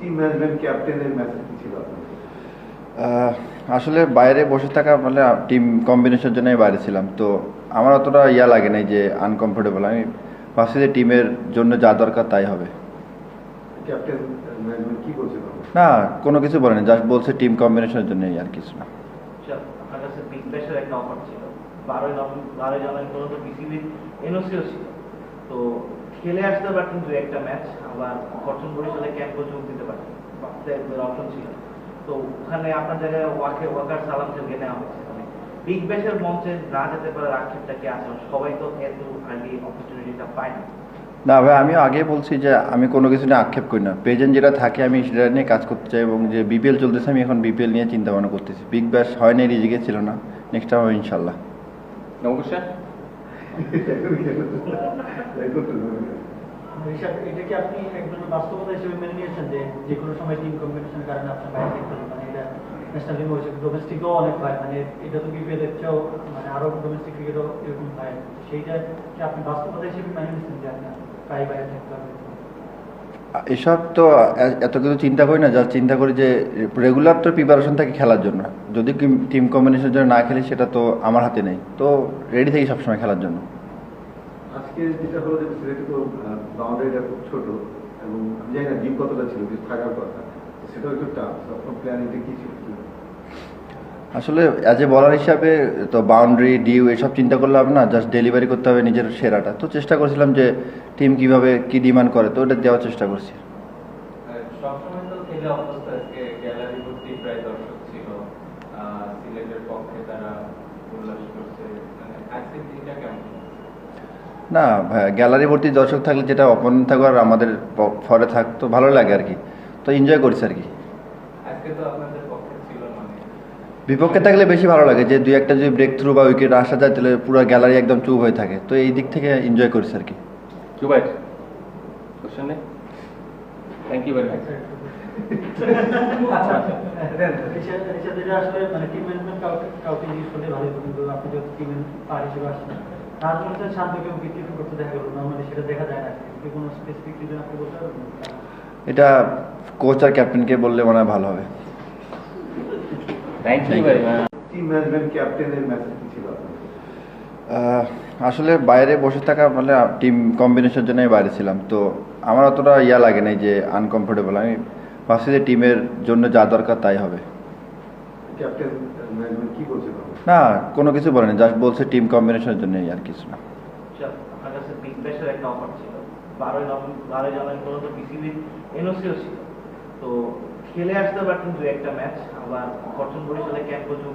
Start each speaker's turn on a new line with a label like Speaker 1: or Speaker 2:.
Speaker 1: Team management ক্যাপ্টেনের message কি ছিল
Speaker 2: আসলে বাইরে বসে থাকা মানে টিম কম্বিনেশনের জন্যই বাইরে ছিলাম। তো আমার অতটা ইয়া লাগে নাই যে আনকমফোর্টেবল আমি ভাবছি যে টিমের জন্য যা দরকার তাই হবে।
Speaker 1: ক্যাপ্টেন ম্যানেজমেন্ট কি বলছিল
Speaker 2: না কোনো কিছু বলেনি। জাস্ট বলছে টিম কম্বিনেশনের জন্যই আর কিছু না।
Speaker 3: আচ্ছা, আপনার কাছে বিগ ব্যাশের একটা অফার ছিল। বারোই নভেম্বর বারোই জানুয়ারি পর্যন্ত বিসিবির এনওসিও ছিল। তো খেলে আসতে পারতেন দু একটা ম্যাচ আবার ফরচুন বরিশালে ক্যাম্পও যোগ দিতে পারতেন। অপশন ছিল। তো ওখানে আপনার জায়গায় ওয়াকে ওয়াকার সালামকে নেওয়া হয়েছে। মানে বিগ ব্যাশের মঞ্চে না যেতে পারার আক্ষেপটা কি আছে? সবাই তো এত আর্লি অপরচুনিটিটা পায় না।
Speaker 2: না ভাই আমিও আগে বলছি যে আমি কোনো কিছু নিয়ে আক্ষেপ করি না। প্রেজেন্ট যেটা থাকে আমি সেটা নিয়ে কাজ করতে চাই এবং যে বিপিএল চলতেছে আমি এখন বিপিএল নিয়ে চিন্তা ভাবনা করতেছি। বিগ ব্যাশ হয়নি রিজিকে ছিল না। নেক্সট টাইম ইনশাল্লাহ
Speaker 4: নমস্কার
Speaker 5: এটা কি আপনি একজন বাস্তবতা হিসেবে মেনে নিয়েছেন যে যে কোনো সময় টিম কম্পিটিশনের কারণে আপনার বাইরে থাকতে মানে এটা ন্যাশনাল টিম হয়েছে ডোমেস্টিকও অনেক হয় মানে এটা তো বিপিএল এর চেয়েও মানে আরও ডোমেস্টিক ক্রিকেটও এরকম হয়। সেইটা আপনি বাস্তবতা হিসেবে মেনে নিয়েছেন যে আপনার প্রায় বাইরে থাকতে হবে
Speaker 2: এসব তো এত কিছু চিন্তা করি না, যা চিন্তা করি যে রেগুলার তো প্রিপারেশন থাকে খেলার জন্য। যদি টিম কম্বিনেশনের জন্য না খেলি, সেটা তো আমার হাতে নেই। তো রেডি থাকি সবসময় খেলার জন্য।
Speaker 1: আজকে যেটা হলো যে সিলেটে তো বাউন্ডারিটা খুব ছোট এবং আমি জানি না ডিপ কতটা ছিল থাকার কথা। সেটাও একটু টাফ আপনার প্ল্যানিংটা কি ছিল?
Speaker 2: আসলে অ্যাজ এ বলার হিসাবে তো বাউন্ডারি ডিউ এসব চিন্তা করলে হবে না জাস্ট ডেলিভারি করতে হবে নিজের সেরাটা। তো চেষ্টা করছিলাম যে টিম কীভাবে কি ডিমান্ড করে তো ওটা দেওয়ার চেষ্টা করছি।
Speaker 4: মানে
Speaker 2: না গ্যালারি ভর্তি দর্শক থাকলে যেটা অপোনেন্ট থাকবে আর আমাদের ফরে থাকতো ভালো লাগে আর কি। তো এনজয় করছি আর কি।
Speaker 4: আজকে তো আপনাদের পক্ষে ছিল মানে
Speaker 2: বিপক্ষে থাকলে বেশি ভালো লাগে যে দুই একটা যদি ব্রেক থ্রু বা উইকেট আসা যায় তাহলে পুরো গ্যালারি একদম চুপ হয়ে থাকে। তো এই দিক থেকে এনজয় করিস আর কি।
Speaker 4: কোশ্চেন নেই? থ্যাংক ইউ ভেরি মাচ
Speaker 5: আচ্ছা এটা আসলে মানে
Speaker 2: এটা কোচ আর ক্যাপ্টেনকে বললে মনে হয় ভালো হবে।
Speaker 4: Thank you very much
Speaker 1: team management ক্যাপ্টেনের মেসেজ ছিল?
Speaker 2: আসলে বাইরে বসে থাকা মানে টিম কম্বিনেশনের জন্য আমি বাইরে ছিলাম। তো আমার অতটা ইয়া লাগে নাই যে আনকমফোর্টেবল আমি ভাবছি যে টিমের জন্য যা দরকার তাই হবে।
Speaker 1: ক্যাপ্টেন ম্যানেজমেন্ট কি বলছিল?
Speaker 2: না কোনো কিছু বলেনি। জাস্ট বলছে টিম কম্বিনেশনের জন্যই আর কিছু না।
Speaker 3: আচ্ছা, আপনার কাছে বিগ ব্যাশের একটা অফার ছিল। বারোই নভেম্বর বারোই জানুয়ারি পর্যন্ত বিসিবির এনওসিও ছিল। তো খেলে আসতে পারতেন দু একটা ম্যাচ আবার ফরচুন বরিশালে ক্যাম্পও যোগ